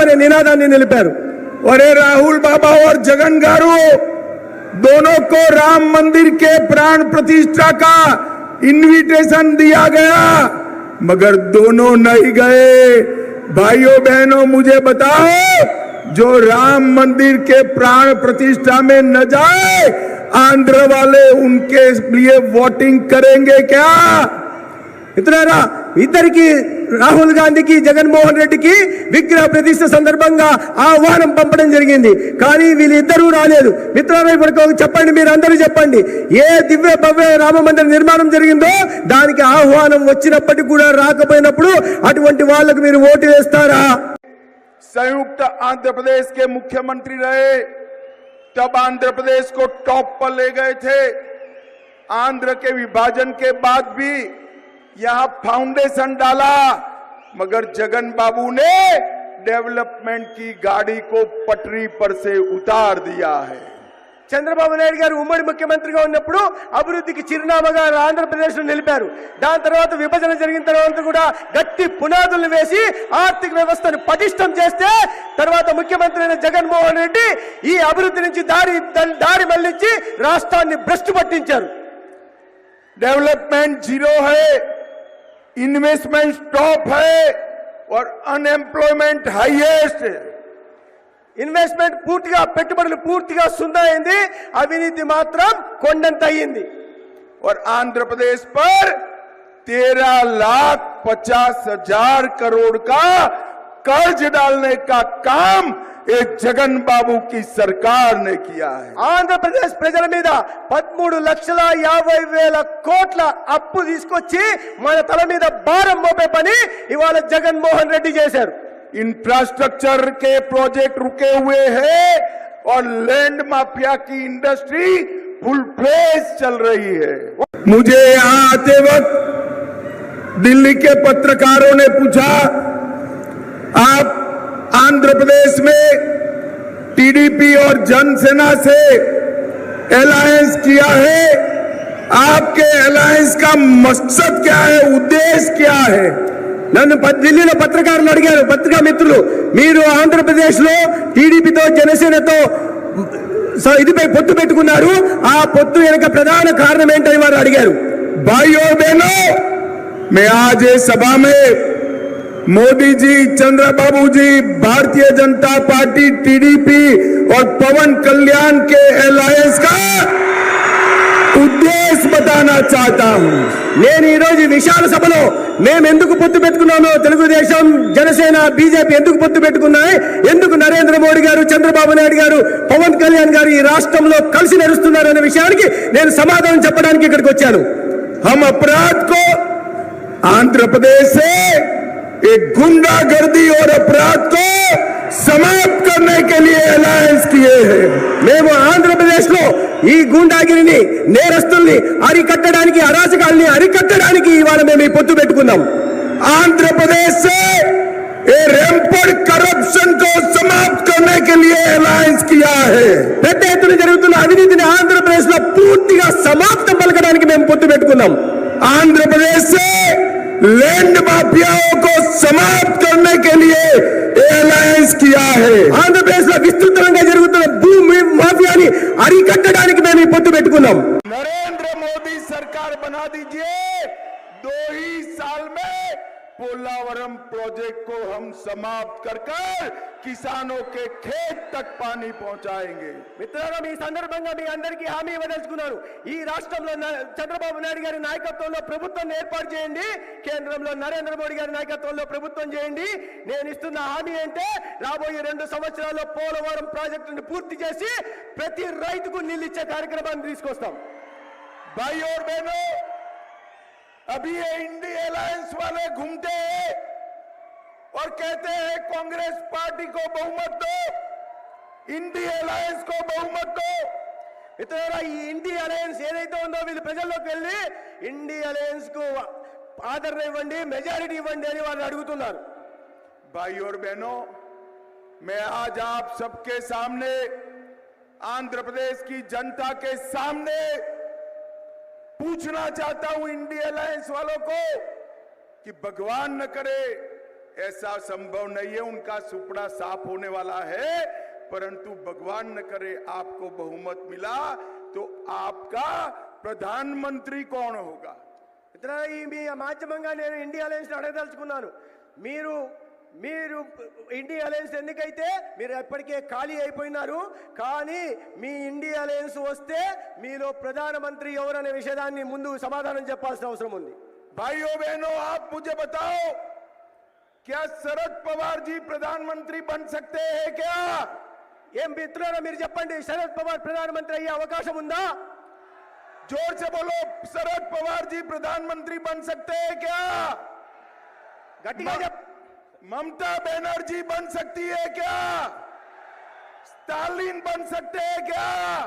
అనే నినాదాన్ని నిలిపారు अरे राहुल बाबा और जगन गारू दोनों को राम मंदिर के प्राण प्रतिष्ठा का इनविटेशन दिया गया मगर दोनों नहीं गए भाइयों बहनों मुझे बताओ जो राम मंदिर के प्राण प्रतिष्ठा में न जाए आंध्र वाले उनके लिए वोटिंग करेंगे क्या మిత్రులారా ఇద్దరికి రాహుల్ గాంధీకి జగన్మోహన్ రెడ్డికి విగ్రహ ప్రతిష్ఠ సందర్భంగా ఆహ్వానం పంపడం జరిగింది కానీ వీళ్ళిద్దరూ రాలేదు మిత్రులారా ఇప్పుడు ఒక చెప్పండి మీరు అందరూ చెప్పండి ఏ దివ్య భవ్య రామ మందిర నిర్మాణం జరిగిందో దానికి ఆహ్వానం వచ్చినప్పటికీ కూడా రాకపోయినప్పుడు అటువంటి వాళ్ళకు మీరు ఓటు వేస్తారా संयुक्त आंध्र प्रदेश के मुख्यमंत्री रहे तब आंध्र प्रदेश को टॉप पर ले गए थे आंध्र के विभाजन के बाद भी यहां फाउंडेशन डाला मगर जगन बाबू ने डेवलपमेंट की गाड़ी को पटरी पर से उतार दिया है చంద్రబాబు నాయుడు గారు ఉమ్మడి ముఖ్యమంత్రిగా ఉన్నప్పుడు అభివృద్ధికి చిరునామాగా ఆంధ్రప్రదేశ్ లో నిలిపారు దాని తర్వాత విభజన జరిగిన తర్వాత కూడా గట్టి పునాదులు వేసి ఆర్థిక వ్యవస్థను పటిష్టం చేస్తే తర్వాత ముఖ్యమంత్రి అయిన జగన్మోహన్ రెడ్డి ఈ అభివృద్ధి నుంచి దారి దారి మళ్లించి రాష్ట్రాన్ని భ్రష్టు పట్టించారు डेवलपमेंट जीरो है इन्वेस्टमेंट टॉप है और अनएम्प्लॉयमेंट हाईएस्ट है ఇన్వెస్ట్మెంట్ పూర్తిగా పెట్టుబడులు పూర్తిగా సున్నా అయింది అవినీతి మాత్రం కొండంత అయ్యింది और आंध्र प्रदेश पर तेरह लाख पचास हजार करोड़ का कर्ज डालने का काम एक जगन बाबू की सरकार ने किया है ఆంధ్రప్రదేశ్ ప్రజల మీద పదమూడు లక్షల యాభై వేల కోట్ల అప్పు తీసుకొచ్చి మన తల మీద భారం మోపే పని ఇవాళ జగన్మోహన్ రెడ్డి చేశారు इंफ्रास्ट्रक्चर के प्रोजेक्ट रुके हुए हैं और लैंड माफिया की इंडस्ट्री फुल फ्लेज चल रही है मुझे यहाँ आते वक्त दिल्ली के पत्रकारों ने पूछा आप आंध्र प्रदेश में टीडीपी और जनसेना से अलायंस किया है आपके अलायंस का मकसद क्या है उद्देश्य क्या है నన్ను ప- ఢిల్లీలో పత్రికారులు అడిగారు పత్రికా మిత్రులు మీరు ఆంధ్రప్రదేశ్ లో టీడీపీతో జనసేనతో స- ఇదిపై పొత్తు పెట్టుకున్నారు ఆ పొత్తు వెనుక ప్రధాన కారణం ఏంటని వారు అడిగారు भाइयों और बहनों मैं आज इस सभा में मोदी जी चंद्रबाबू जी भारतीय जनता पार्टी टीडीपी और पवन कल्याण के अलायंस का उद्देश्य बताना चाहता हूं నేను ఈ రోజు ఈ విశాల సభలో మేము ఎందుకు పొత్తు పెట్టుకున్నామో తెలుగుదేశం జనసేన బీజేపీ ఎందుకు పొత్తు పెట్టుకున్నాయి ఎందుకు నరేంద్ర మోడీ గారు చంద్రబాబు నాయుడు గారు పవన్ కళ్యాణ్ గారు ఈ రాష్ట్రంలో కలిసి నడుస్తున్నారు అనే విషయానికి నేను సమాధానం చెప్పడానికి ఇక్కడికి వచ్చాను हम अपराध को आंध्र प्रदेश से एक गुंडागर्दी और अपराध को समाप्त करने के लिए अलायंस किए हैं మేము ఆంధ్రప్రదేశ్ లో ఈ గూండాగిరిని నేరస్తుల్ని అరికట్టడానికి అరాచకాల్ని అరికట్టడానికి ఇవాళ మేము ఈ పొత్తు పెట్టుకున్నాం आंध्र प्रदेश से ये रेम्पर करप्शन को समाप्त करने के लिए अलायंस किया है పెద్ద ఎత్తున జరుగుతున్న అవినీతిని ఆంధ్రప్రదేశ్ లో పూర్తిగా సమాప్తం పలకడానికి మేము పొత్తు పెట్టుకున్నాం आंध्र प्रदेश से लैंड माफियाओं को समाप्त करने के लिए ये अलायंस किया है ఆంధ్రప్రదేశ్ లో విస్తృతంగా జరుగుతున్న భూమి మాఫియాని అరికట్టడానికి మేము ఈ పొత్తు పెట్టుకున్నాం नरेंद्र मोदी सरकार बना दीजिए दो ही साल में पोलावरम प्रोजेक्ट को हम समाप्त कर कर किसानों के खेत तक पानी पहुंचाएंगे మిత్రులారా మీ సందర్భంగా మీ అందరికీ హామీ ఇవ్వదలుచుకున్నాను ఈ రాష్ట్రంలో న- చంద్రబాబు నాయుడు గారి నాయకత్వంలో ప్రభుత్వం ఏర్పాటు చేయండి కేంద్రంలో నరేంద్ర మోడీ గారి నాయకత్వంలో ప్రభుత్వం చేయండి నేను ఇస్తున్న హామీ అంటే రాబోయే రెండు సంవత్సరాల్లో పోలవరం ప్రాజెక్టును పూర్తి చేసి ప్రతి రైతుకు నీళ్ళు ఇచ్చే కార్యక్రమాన్ని తీసుకొస్తాం भाई और बहनों अभी ये इंडी अलायंस वाले घूमते हैं और कहते हैं कांग्रेस पार्टी को बहुमत दो इंडी अलायंस को बहुमत दो మిత్రులారా ఈ ఇండి అలయన్స్ ఏదైతే ఉందో వీళ్ళు ప్రజల్లోకి వెళ్ళి ఇండి అలయన్స్ కు ఆదరణ ఇవ్వండి మెజారిటీ ఇవ్వండి అని వాళ్ళు అడుగుతున్నారు भाई और बहनों मैं आज आप सबके सामने आंध्र प्रदेश की जनता के सामने पूछना चाहता हूं इंडिया अलायंस वालों को कि भगवान न करे ऐसा संभव नहीं है उनका सुपड़ा साफ होने वाला है परंतु भगवान न करे आपको बहुमत मिला तो आपका प्रधानमंत्री कौन होगा మిత్రులారా ఈ మీ మాధ్యమంగా నేను ఇండియా అలయన్స్ అడగదలుచుకున్నాను మీరు మీరు ఇండియా అలయన్స్ ఎన్నికైతే మీరు ఎప్పటికే ఖాళీ అయిపోయినారు కానీ మీ ఇండియా అలయన్స్ వస్తే మీలో ప్రధానమంత్రి ఎవరనే విషయాన్ని ముందు సమాధానం చెప్పాల్సిన అవసరం ఉంది भाइयों बहनों आप मुझे बताओ क्या शरद पवार जी प्रधानमंत्री बन सकते हैं क्या ఏం మిత్రులారా మీరు చెప్పండి శరద్ పవార్ ప్రధానమంత్రి అయ్యే అవకాశం ఉందా जोर से बोलो शरद पवार जी प्रधानमंत्री बन सकते हैं क्या గట్టిగా చెప్ ममता बनर्जी बन सकती है क्या? स्टालिन बन सकते हैं क्या?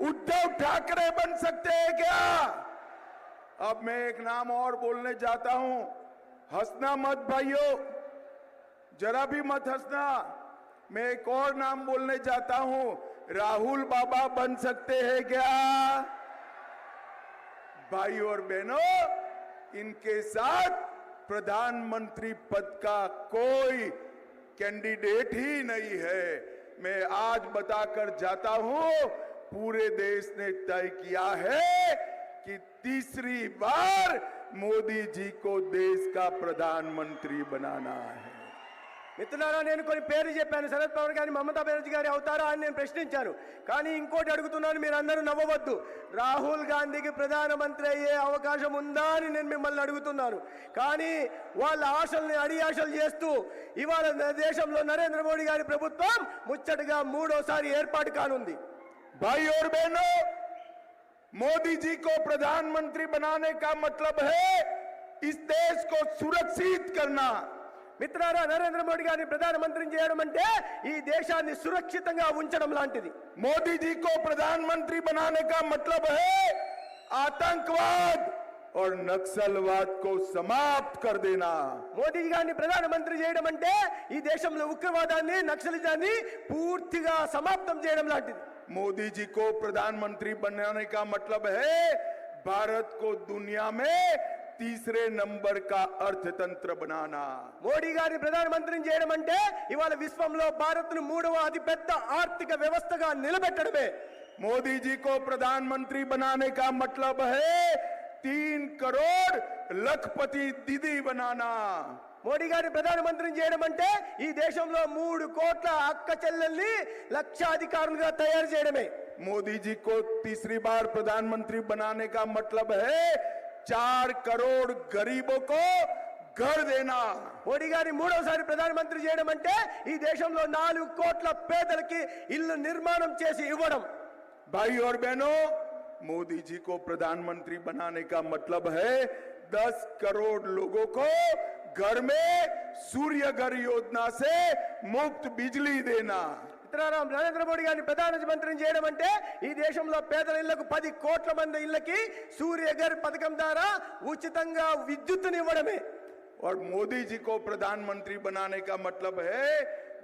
उद्धव ठाकरे बन सकते हैं क्या? अब मैं एक नाम और बोलने जाता हूँ। हंसना मत भाइयों, जरा भी मत हंसना। मैं एक और नाम बोलने जाता हूँ। राहुल बाबा बन सकते हैं क्या? भाई और बहनों, इनके साथ प्रधानमंत्री पद का कोई कैंडिडेट ही नहीं है। मैं आज बताकर जाता हूँ, पूरे देश ने तय किया है कि तीसरी बार मोदी जी को देश का प्रधानमंत्री बनाना है। మిత్రులారా నేను కొన్ని పేర్లు చెప్పాను శరద్ పవార్ గారి మమతా బెనర్జీ గారి అవుతారా అని నేను ప్రశ్నించాను కానీ ఇంకోటి అడుగుతున్నాను మీరు అందరూ నవ్వవద్దు రాహుల్ గాంధీకి ప్రధానమంత్రి అయ్యే అవకాశం ఉందా అని నేను మిమ్మల్ని అడుగుతున్నాను కానీ వాళ్ళ ఆశల్ని అడియాశలు చేస్తూ ఇవాళ దేశంలో నరేంద్ర మోడీ గారి ప్రభుత్వం ముచ్చటగా మూడోసారి ఏర్పాటు కానుంది भाई और बहनों मोदी जी को प्रधानमंत्री बनाने का मतलब है इस देश को सुरक्षित करना మిత్రులారా నరేంద్ర మోడీ గారిని ప్రధానమంత్రిని చేయడం అంటే ఈ దేశాన్ని సురక్షితంగా ఉంచడం లాంటిది मोदी जी को प्रधानमंत्री बनाने का मतलब है आतंकवाद और नक्सलवाद को समाप्त कर देना మోదీ గారిని ప్రధానమంత్రి చేయడం అంటే ఈ దేశంలో ఉగ్రవాదాన్ని నక్సలిజాన్ని పూర్తిగా సమాప్తం చేయడం లాంటిది मोदी जी को प्रधानमंत्री बनाने का मतलब है भारत को दुनिया में तीसरे नंबर का अर्थतंत्र बनाना మోడీ గారిని ప్రధానమంత్రిని చేయడం అంటే ఇవాళ విశ్వంలో భారత్ను మూడవ అతిపెద్ద ఆర్థిక వ్యవస్థగా నిలబెట్టడమే मोदी जी को प्रधानमंत्री बनाने का मतलब है तीन करोड़ लखपति दीदी बनाना మోడీ గారిని ప్రధానమంత్రిని చేయడం అంటే ఈ దేశంలో మూడు కోట్ల అక్క చెల్లెల్ని లక్షాధికారులుగా తయారు చేయడమే मोदी जी को तीसरी बार प्रधानमंत्री बनाने का मतलब है चार करोड़ गरीबों को घर देना మోడీ గారిని మూడవసారి ప్రధానమంత్రి చేయడం అంటే ఈ దేశంలో నాలుగు కోట్ల పేదలకి ఇల్లు నిర్మాణం చేసి ఇవ్వడం भाई और बहनों मोदी जी को प्रधानमंत्री बनाने का मतलब है दस करोड़ लोगों को घर में सूर्य घर योजना से मुफ्त बिजली देना మిత్రులారా, నరేంద్ర మోడీ గారిని ప్రధానమంత్రిని చేయడం అంటే ఈ దేశంలో పేదల ఇళ్లకు పది కోట్ల మంది ఇళ్లకి సూర్యఘర్ పథకం ద్వారా ఉచితంగా విద్యుత్తుని ఇవ్వడమే और मोदी जी को प्रधानमंत्री बनाने का मतलब है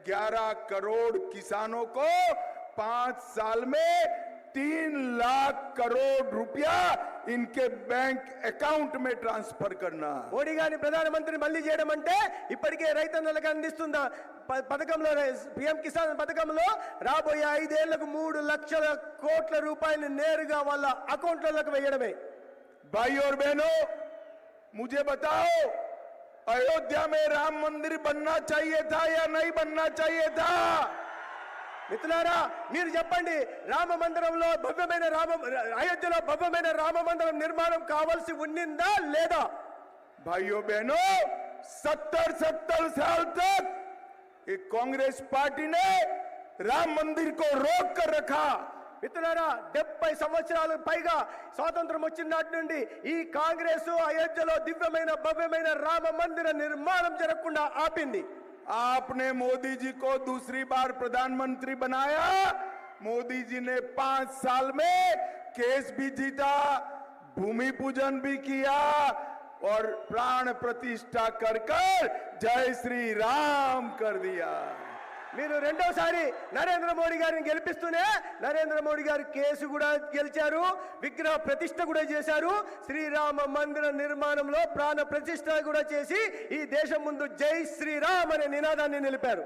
11 करोड़ किसानों को पांच साल में तीन लाख करोड़ रुपया इनके बैंक अकाउंट में ट्रांसफर करना మోడీ గారిని ప్రధానమంత్రిని మళ్ళీ చేయడం అంటే ఇప్పటికే రైతన్నలకు అందిస్తున్న ప- పథకంలో పిఎం కిసాన్ పథకంలో రాబోయే ఐదేళ్లకు మూడు లక్షల కోట్ల రూపాయలు నేరుగా వాళ్ళ అకౌంట్లకు వేయడమే भाई और बहनों मुझे बताओ अयोध्या में राम मंदिर बनना चाहिए था या नहीं बनना चाहिए था మిత్రులారా మీరు చెప్పండి రామ మందిరంలో భవ్యమైన రామ అయోధ్యలో భవ్యమైన రామ మందిరం నిర్మాణం కావాల్సి ఉన్నిందా లేదా भाइयों बहनों सत्तर सत्तर साल तक ये कांग्रेस पार्टी ने राम मंदिर को रोक कर रखा మిత్రులారా డెబ్బై సంవత్సరాలు పైగా స్వాతంత్రం వచ్చిన నాటి నుండి ఈ కాంగ్రెస్ అయోధ్యలో దివ్యమైన భవ్యమైన రామ మందిర నిర్మాణం జరగకుండా ఆపింది आपने मोदी जी को दूसरी बार प्रधानमंत्री बनाया। मोदी जी ने पाँच साल में केस भी जीता, भूमि पूजन भी किया और प्राण प्रतिष्ठा कर कर जय श्री राम कर दिया। మీరు రెండోసారి నరేంద్ర మోడీ గారిని గెలిపిస్తూనే నరేంద్ర మోడీ గారు కేసు కూడా గెలిచారు విగ్రహ ప్రతిష్ట కూడా చేశారు శ్రీరామ మందిర నిర్మాణంలో ప్రాణ ప్రతిష్ట కూడా చేసి ఈ దేశం ముందు జై శ్రీరామ్ అనే నినాదాన్ని నిలిపారు.